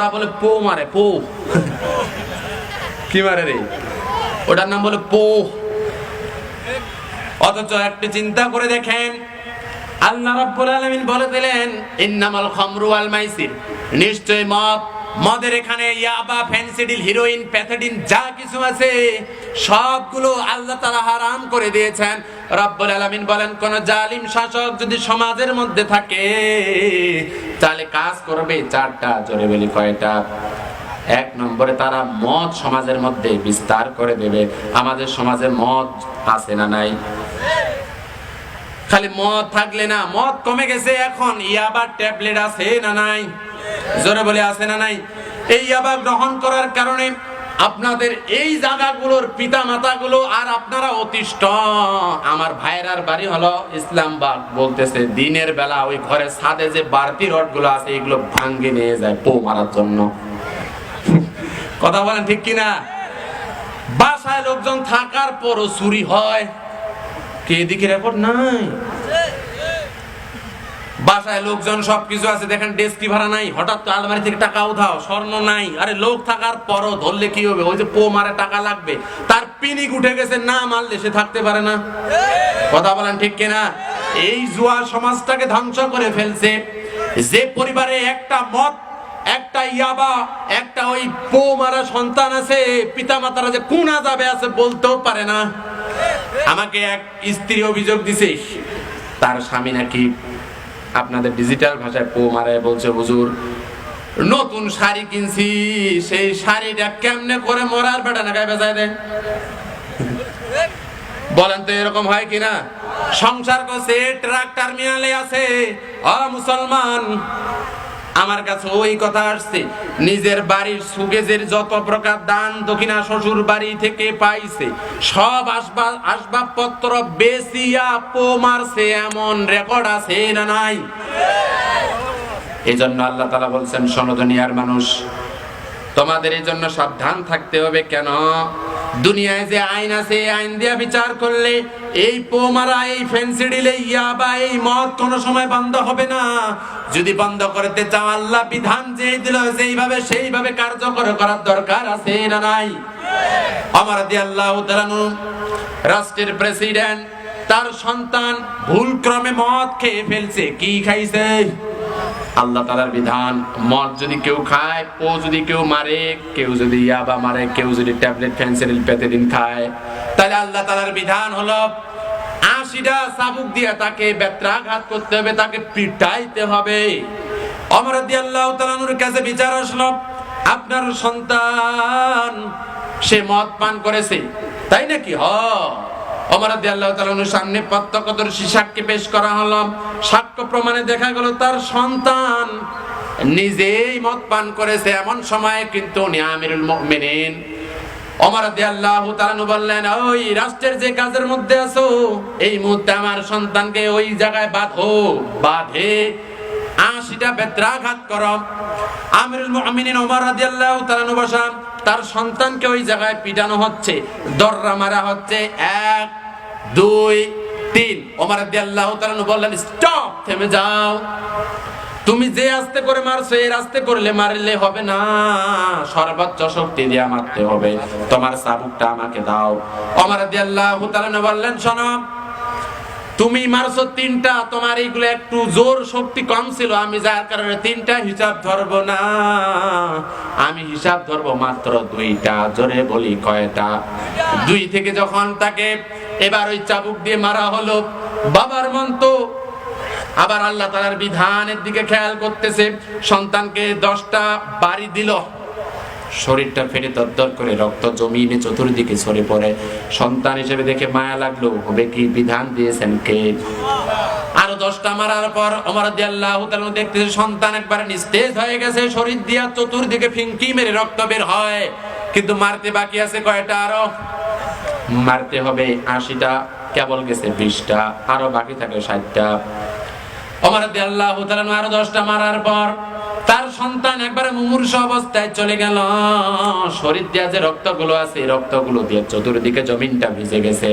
ওরা বলে পো মারে পো। কি মারে রে? ওটার নাম বলে পো। অথচ একটু চিন্তা করে দেখেন আল্লাহ রাব্বুল আলামিন বলে দিলেন ইন্নামাল খামরু ওয়াল মাইসির। নিশ্চয় মদ মদের এখানে ইয়াবা ফেন্সিডিল হিরোইন প্যাথেডিন যা কিছু আছে সবগুলো আল্লাহ তাআলা হারাম করে দিয়েছেন। রব্বুল আলামিন বলেন, কোন জালিম শাসক যদি সমাজের মধ্যে থাকে, তাহলে কাজ করবে চারটা, জোরে বলি কয়টা? এক নম্বরে তারা মদ সমাজের মধ্যে বিস্তার করে দেবে। আমাদের সমাজে মদ আছে না নাই? খালি মদ থাকলে না, মদ কমে গেছে এখন। ইয়াবার ট্যাবলেট আছে না নাই? জোরে বলে, আছে না নাই? এই ইয়াবা গ্রহণ করার কারণে আপনাদের এই জায়গাগুলোর পিতা মাতাগুলো আর আপনারা অতিষ্ঠ। আমার ভাইরার বাড়ি হলো ইসলামবাগ বলতেছে, দিনের বেলা ওই ঘরে ছাদে যে বাড়তি রডগুলো আছে, এগুলো ভাঙ্গে নিয়ে যায় পো মারার জন্য। কথা বলেন ঠিক কিনা? বাসায় লোকজন থাকার পরও চুরি হয়। কে এদিকে রেকর্ড নাই? বাসায় লোকজন সবকিছু আছে, দেখেন ডেস্কি ভাড়া নাই, হঠাৎ তো আলমারি থেকে টাকা উঠাও স্বর্ণ নাই। আরে লোক থাকার পরও ধরলে কি হবে? ওই যে পো মারে টাকা লাগবে, তার পিনিক উঠে গেছে, না মারলে সে থাকতে পারে না। কথা বলেন ঠিক কিনা? এই জুয়া সমাজটাকে ধ্বংস করে ফেলছে। যে পরিবারে একটা মত একটা ইয়াবা, একটা ওই পো মারা সন্তান আছে পিতা মাতারা যে কোন যাবে আছে বলতেও পারে না। আমাকে এক স্ত্রী অভিযোগ দিছে, তার স্বামী নাকি আপনাদের ডিজিটাল ভাষায় পো মারায় বলছে, হুজুর, নতুন শাড়ি কিনছি, সেই শাড়িটা কেমনে করে মরার বেটা না গায়ে বেজায় দেয় বলেন তো এরকম হয় কিনা সংসার করছে ট্রাক টার্মিনালে আছে। অ, মুসলমান আমার কাছে ওই কথা আসছে, নিজের বাড়ির সুগেজের যত প্রকার দান দক্ষিণা শ্বশুর বাড়ি থেকে পাইছে, সব আসবাব আসবাবপত্র বেশিয়া পো মারছে, এমন রেকর্ড আছে না নাই? এই জন্য আল্লাহ তালা বলছেন, শোনো দুনিয়ার মানুষ, তোমাদের এই জন্য সাবধান থাকতে হবে। কেন? দুনিয়ায় যে আইন আছে আইন দিয়া বিচার করলে এই পোমারা, এই ফেন্সিডিলে ইয়াবা এই মদ কোনো সময় বন্ধ হবে না। যদি বন্ধ করতে চাও, আল্লাহ বিধান যেই দিল, যেইভাবে সেইভাবে কার্যকর করার দরকার আছে না নাই? আমার দিয়ে আল্লাহ তাআলা রাষ্ট্রের প্রেসিডেন্ট, তার সন্তান ভুল ক্রমে মদ খেয়ে ফেলছে, কি খাইছে? আল্লাহ তালার বিধান, মদ যদি কেউ খায় ও যদি কেউ মারে, কেউ যদি ইয়াবা মারে, কেউ যদি ট্যাবলেট ফেন্সিডিল দিন খায়, তাহলে আল্লাহ তালার বিধান হলো আশিটা চাবুক দিয়ে তাকে বেত্রাঘাত করতে হবে, তাকে পিটাইতে হবে। অমর আল্লাহ তালানুর কাছে বিচার আসলো, আপনার সন্তান সে মদ পান করেছে, তাই নাকি? হ। সামনে প্রত্যক্ষদর্শী সাক্ষী পেশ করা হলো। সাক্ষ্য প্রমাণে দেখা গেল তার সন্তান নিজেই মদ পান করেছে এমন সময় কিন্তু উনি আমিরুল মুমিনিন। অমর আল্লাহ তালানু ওই রাষ্ট্রের যে কাজের মধ্যে আছো, এই মুহূর্তে আমার সন্তানকে ওই জায়গায় বাঁধো, বাঁধে। আশিটা বেত্রাঘাত করো। আমিরুল মুমিনিন ওমর রাদিয়াল্লাহু তাআলা বসা তার সন্তানকে ওই জায়গায় পিটানো হচ্ছে, দররা মারা হচ্ছে, এক, দুই, তিন। ওমর আল্লাহ বললেন, স্টপ, থেমে যাও। তুমি যে আস্তে করে মারছো এর আস্তে করলে মারলে হবে না। সর্বোচ্চ শক্তি দিয়ে মারতে হবে। তোমার চাবুকটা আমাকে দাও। ওমর তাআলা বললেন, শোনো তুমি মারছো তিনটা, তোমার এইগুলো একটু জোর শক্তি কম ছিল, আমি যার কারণে তিনটা হিসাব ধরবো না। আমি হিসাব ধরবো মাত্র দুইটা, জোরে বলি কয়টা? দুই থেকে যখন তাকে এবার ওই চাবুক দিয়ে মারা হলো, বাবার মন তো আবার আল্লাহ তালার বিধানের দিকে খেয়াল করতেছে, সন্তানকে দশটা বাড়ি দিল। শরীরটা ফেটে দরদর করে, রক্ত জমিনে চতুর্দিকে ছড়ে পড়ে। সন্তান হিসেবে দেখে মায়া লাগল, হবে কি বিধান দিয়েছেন কে? আরও দশটা মারার পর অমর আল্লাহ দেখতেছে, সন্তান একবার নিস্তেজ হয়ে গেছে, শরীর দিয়া চতুর্দিকে ফিঙ্কি মেরে রক্ত বের হয়। কিন্তু মারতে বাকি আছে কয়টা আরও? মারতে হবে আশিটা, কেবল গেছে বিশটা, আরও বাকি থাকে ষাটটা। অমর আল্লাহ আরও দশটা মারার পর সন্তান একবারে মুমূর্ষ অবস্থায় চলে গেল। শরীর দিয়া যে রক্তগুলো আছে রক্তগুলো দিয়ে চতুর্দিকে জমিনটা ভিজে গেছে।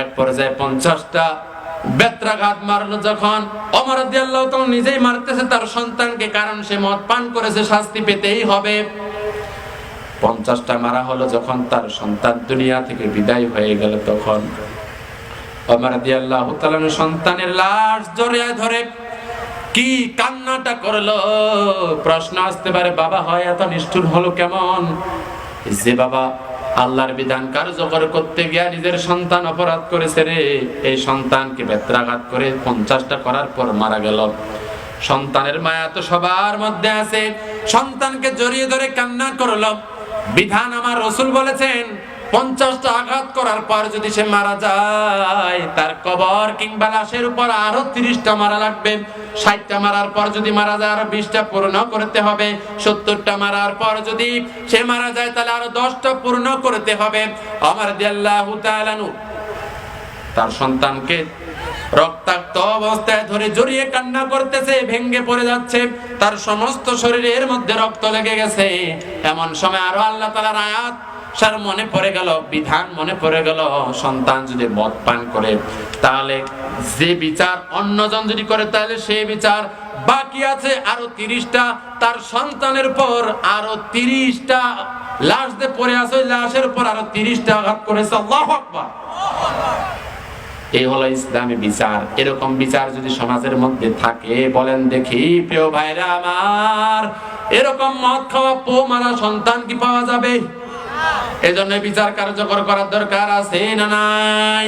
এক পর্যায়ে পঞ্চাশটা বেত্রাঘাত মারলো যখন অমর আল্লাহ তখন নিজেই মারতেছে তার সন্তানকে, কারণ সে মদ পান করেছে, শাস্তি পেতেই হবে। পঞ্চাশটা মারা হলো যখন তার সন্তান দুনিয়া থেকে বিদায় হয়ে গেল তখন। অমর আল্লাহ সন্তানের লাশ জড়িয়ে ধরে কি কান্নাটা করল? প্রশ্ন আসতে পারে, বাবা, হয় এত নিষ্ঠুর হলো কেমন? যে বাবা, আল্লাহর বিধান কার্যকর করতে গিয়া নিজের সন্তান অপরাধ করেছে রে। এই সন্তানকে বেত্রাঘাত করে পঞ্চাশটা করার পর মারা গেল। সন্তানের মায়া তো সবার মধ্যে আছে। সন্তানকে জড়িয়ে ধরে কান্না করল। বিধান আমার রসুল বলেছেন পঞ্চাশটা আঘাত করার পর যদি সে মারা যায়, তার কবর কিংবা লাশের উপর আরও তিরিশটা মারা লাগবে। ষাটটা মারার পর যদি মারা যায়, আরও বিশটা পূর্ণ করতে হবে। সত্তরটা মারার পর যদি সে মারা যায়, তাহলে আরও দশটা পূর্ণ করতে হবে। আমার দিয়াল্লাহু তার সন্তানকে রক্তাক্ত অবস্থায় ধরে জড়িয়ে কান্না করতেছে, ভেঙ্গে পড়ে যাচ্ছে। তার সমস্ত শরীরের মধ্যে রক্ত লেগে গেছে। এমন সময় আরও আল্লাহ তালার আয়াত সার মনে পড়ে গেল, বিধান মনে পড়ে গেল, সন্তান যদি মদ পান করে, তাহলে যে বিচার অন্যজন যদি করে, তাহলে সেই বিচার বাকি আছে আরও তিরিশটা। তার সন্তানের পর আরও তিরিশটা লাশ দিয়ে পড়ে আছে, ওই লাশের উপর আরও তিরিশটা আঘাত করেছে। আল্লাহ আকবার। এই হলো ইসলামী বিচার। এরকম বিচার যদি সমাজের মধ্যে থাকে, বলেন দেখি, প্রিয় ভাইরা আমার, এরকম মদ খাওয়া, পো মারা সন্তান কি পাওয়া যাবে? এজন্য বিচার কার্যকর করার দরকার আছে না নাই?